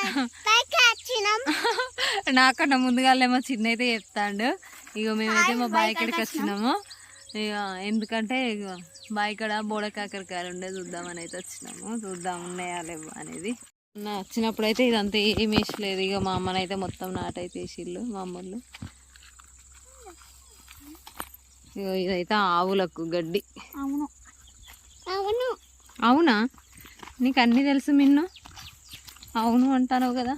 నాకన్నా ముందుగాలేమో చిన్న అయితే చెప్తాండు. ఇక మేమైతే మా బాయ్ కాడికి వచ్చినాము ఇక ఎందుకంటే ఇక బాయ్ కాడ బోడ కాకరకాయలు ఉండే చూద్దామని అయితే వచ్చినాము. చూద్దాం ఉన్నాయా లేవా అనేది. నా వచ్చినప్పుడు అయితే ఇదంతా ఏం వేసలేదు ఇక మా అమ్మనైతే మొత్తం నాటైతే వేసిళ్ళు మా అమ్మలు ఇక ఇదైతే ఆవులకు గడ్డి. అవును. అవును. అవునా? నీకు అన్నీ తెలుసు మిన్ను? అవును అంటాను కదా.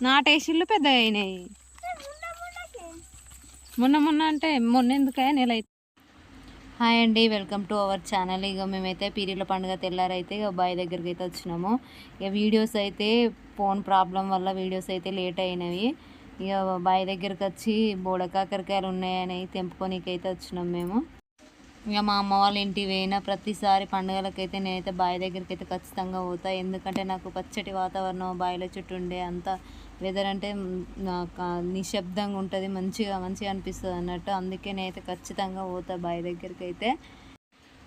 నాటేసిళ్ళు పెద్ద అయినాయి మొన్న మొన్న అంటే మొన్న ఎందుకయ్యా నెల అయితే హాయ్ అండి వెల్కమ్ టు అవర్ ఛానల్. ఇక మేమైతే పీరియడ్ల పండుగ తెల్లారైతే ఇక బాయ్ దగ్గరికి అయితే వచ్చినాము. ఇక వీడియోస్ అయితే ఫోన్ ప్రాబ్లం వల్ల వీడియోస్ అయితే లేట్ అయినవి. ఇక బాయ్ దగ్గరికి వచ్చి బోడకాకరకాయలు ఉన్నాయని తెంపుకోనికి అయితే వచ్చినాం మేము. ఇక మా అమ్మ వాళ్ళ ఇంటికి పోయినా ప్రతిసారి పండుగలకైతే నేనైతే బావి దగ్గరికి అయితే ఖచ్చితంగా పోతా. ఎందుకంటే నాకు పచ్చటి వాతావరణం బావిల చుట్టూ ఉండే అంత వెదర్ అంటే నాకు నిశ్శబ్దంగా ఉంటుంది మంచిగా మంచిగా అనిపిస్తుంది అన్నట్టు అందుకే నేనైతే ఖచ్చితంగా పోతా బావి దగ్గరికి అయితే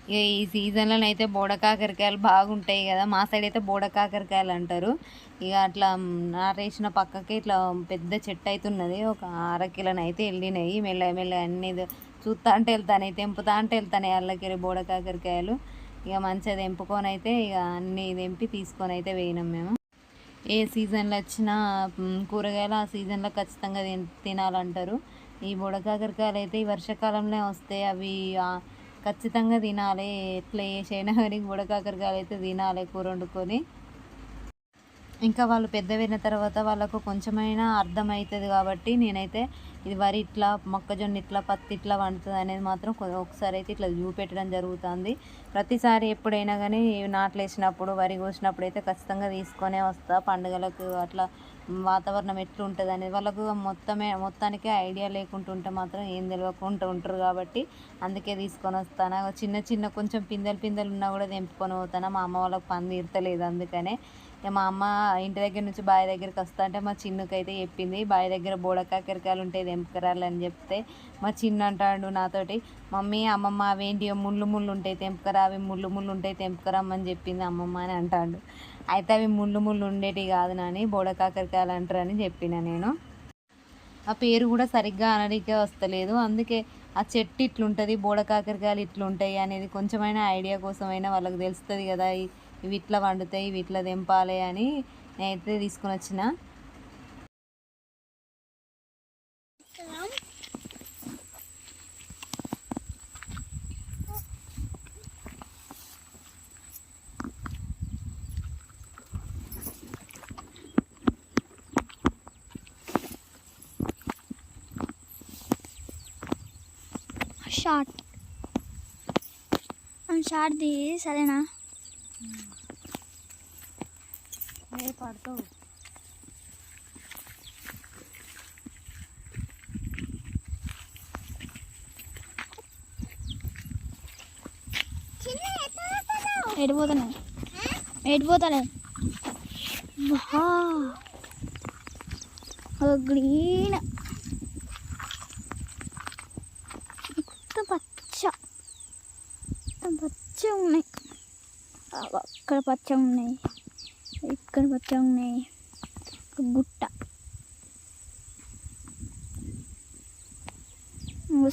ఇక ఈ సీజన్లో అయితే బోడకాకరకాయలు బాగుంటాయి కదా మా సైడ్ అయితే బోడకాకరకాయలు అంటారు. ఇక అట్లా నారేసిన పక్కకి ఇట్లా పెద్ద చెట్టు అయితే ఉన్నది ఒక అర అయితే వెళ్ళినాయి. మెల్ల మెల్ల అన్ని చూస్తా అంటే వెళ్తానే తెంపుతా అంటే వెళ్తానే అల్లకిరి బోడకాకరకాయలు ఇక మంచిగా తెంపుకొని అయితే ఇక అన్ని తెంపి తీసుకొని అయితే పోయినాం మేము. ఏ సీజన్లో వచ్చినా కూరగాయలు ఆ సీజన్లో ఖచ్చితంగా తిన్ తినాలంటారు. ఈ బుడకాకరకాయలు అయితే ఈ వర్షాకాలంలో వస్తాయి అవి ఖచ్చితంగా తినాలి. ఎట్లా చేసైనా కానీ బుడకాకరకాయలు అయితే తినాలి కూర వండుకొని. ఇంకా వాళ్ళు పెద్దవైన తర్వాత వాళ్ళకు కొంచెమైనా అర్థమవుతుంది కాబట్టి నేనైతే ఇది వరి ఇట్లా మొక్కజొన్న ఇట్లా పత్తి ఇట్లా వండుతుంది అనేది మాత్రం ఒకసారి అయితే ఇట్లా చూపెట్టడం జరుగుతుంది. ప్రతిసారి ఎప్పుడైనా కానీ నాట్లు వేసినప్పుడు వరి కోసినప్పుడు అయితే ఖచ్చితంగా తీసుకొనే వస్తా. పండుగలకు అట్లా వాతావరణం ఎట్లుంటుంది అనేది వాళ్ళకు మొత్తమే మొత్తానికి ఐడియా లేకుండా ఉంటే మాత్రం ఏం తెలియకుండా ఉంటారు కాబట్టి అందుకే తీసుకొని వస్తాను. చిన్న చిన్న కొంచెం పిందెలు పిందెలు ఉన్నా కూడా తెంపుకొని పోతాను. మా అమ్మ వాళ్ళకి పని తీరతలేదు అందుకనే. మా అమ్మ ఇంటి దగ్గర నుంచి బావి దగ్గరికి వస్తా అంటే మా చిన్నుకైతే చెప్పింది బావి దగ్గర బోడకాకరకాయలు ఉంటాయి తెంపుకరాలి అని చెప్తే మా చిన్న అంటాడు నాతోటి మమ్మీ అమ్మమ్మ అవేంటి ముళ్ళు ముళ్ళు ఉంటాయి తెంపుకరా అవి ముళ్ళు ముళ్ళు ఉంటాయి తెంపుకరమ్మని చెప్పింది అమ్మమ్మ అని అంటాడు. అయితే అవి ముళ్ళు ముళ్ళు ఉండేటివి కాదు నాని బోడకాకరకాయలు అంటారని చెప్పిన నేను. ఆ పేరు కూడా సరిగ్గా అనడికే వస్తలేదు. అందుకే ఆ చెట్టు ఇట్లుంటుంది బోడకాకరకాయలు ఇట్లుంటాయి అనేది కొంచెమైనా ఐడియా కోసమైనా వాళ్ళకి తెలుస్తుంది కదా ఇవి ఇట్లా వండుతాయి ఇవి ఇట్లా తెంపాలి అని నేనైతే తీసుకుని వచ్చిన. షార్ట్ షార్ట్ ది సరేనా పడతావు. ఎడిపోతానే ఎడిపోతానే గ్రీన్ మొత్తం పచ్చ మొత్తం పచ్చ ఉన్నాయి అగో అక్కడ పచ్చ ఉన్నాయి ఇక్కడ పచ్చ ఉన్నాయి గుట్ట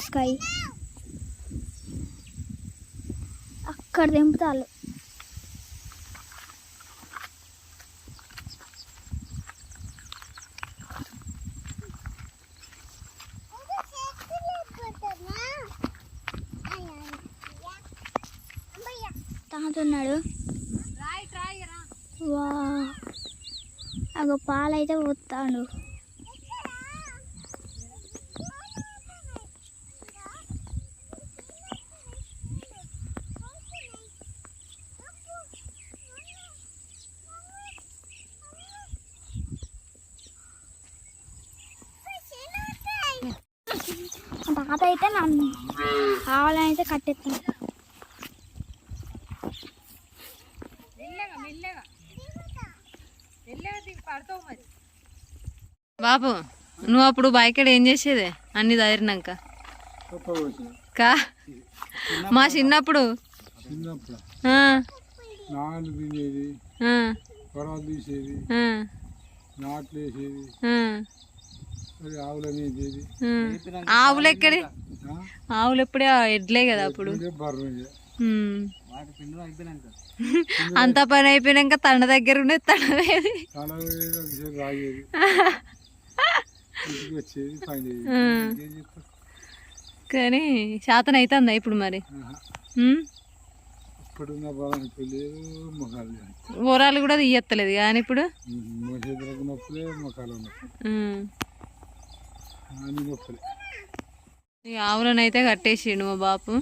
స్కై. అక్కడ తెంపుతారు. తాగుతున్నాడు వా. అగో పాలైతే పోతాడు. తాత అయితే ఆవులనైతే కట్టేస్తాను అయితే కట్టెత్తాను బాబు నువ్వు అప్పుడు బైక్ ఏం చేసేదే? అన్ని దారినాక. కా? మా చిన్నప్పుడు? చిన్నప్పుడు ఆ, నాలు తినేది ఆ, పొరాలు తీసేది ఆ, నాట్లు వేసేది ఆ, మరి ఆవులని వేసేది ఆ. ఆవులు ఎక్కడి? ఆవులు ఎప్పుడే ఎడ్లే కదా అప్పుడు? బర్రె. అంత పని అయిపోయినాక తన దగ్గర ఉండే చెప్తా కానీ శాతం అవుతుందా ఇప్పుడు మరి. ఊరాలు కూడా తీయత్తలేదు కానీ ఇప్పుడు? ఆవులను అయితే కట్టేసిండు మా బాపు.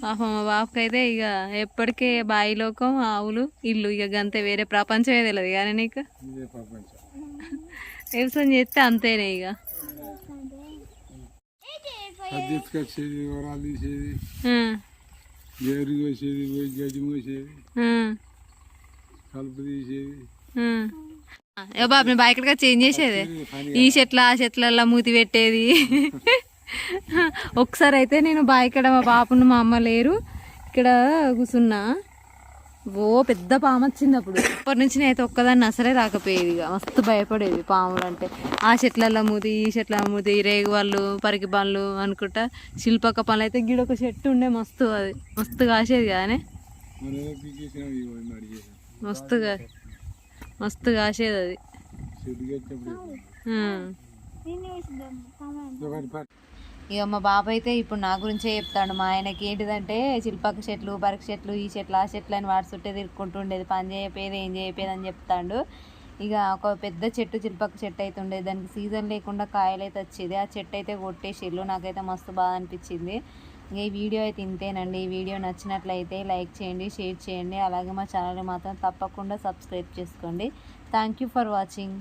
పాపం మా బాపుకి అయితే ఇక ఎప్పటికే బాయి లోకం ఆవులు ఇల్లు ఇక గంతే వేరే ప్రపంచమే తెలియదు కానీ నీకు? వ్యవసాయం చేస్తే అంతేనే ఇక అది తీసుకొచ్చేది వరాలు తీసేది ఆ, గేరు కోసేది పోయి గడ్డి మోసేది ఆ, కలుపు తీసేది. ఆ. ఏ బాబు నేను బాయ్ ఇక్కడికి చేంజ్ చేసేది? ఈ చెట్ల ఆ చెట్లల్లో మూతి పెట్టేది. ఒకసారి అయితే నేను బాయ్ ఇక్కడ మా పాపను మా అమ్మ లేరు. ఇక్కడ కూర్చున్నా. ఓ పెద్ద పాము వచ్చింది అప్పుడు. అప్పటి నుంచి నేనైతే ఒక్కదాన్ని అసలే రాకపోయేది ఇక. మస్తు భయపడేది పాములు అంటే. ఆ చెట్లలో మూతి ఈ చెట్ల మూతి రేగు వాళ్ళు పరికి పనులు అనుకుంటా. శిల్పక పనులు అయితే గిడొక చెట్టు ఉండే మస్తు అది. మస్తు కాసేది కానీ మస్తుగా మస్తు కాసేది అది. ఇక మా బాబు అయితే ఇప్పుడు నా గురించే చెప్తాడు. మా ఆయనకి ఏంటిదంటే శిల్పక చెట్లు బరక చెట్లు ఈ చెట్లు ఆ చెట్లు అని వాడి చుట్టే తిరుక్కుంటుండేది పని చేయపేది ఏం చేయపేది అని చెప్తాడు. ఇక ఒక పెద్ద చెట్టు చిల్పక చెట్టు అయితే ఉండేది. దానికి సీజన్ లేకుండా కాయలు అయితే వచ్చేది. ఆ చెట్టు అయితే కొట్టేసిళ్ళు నాకైతే మస్తు బాగా అనిపించింది. ఇక ఈ వీడియో అయితే ఇంతేనండి. ఈ వీడియో నచ్చినట్లయితే లైక్ చేయండి షేర్ చేయండి. అలాగే మా ఛానల్ని మాత్రం తప్పకుండా సబ్స్క్రైబ్ చేసుకోండి. Thank you for watching.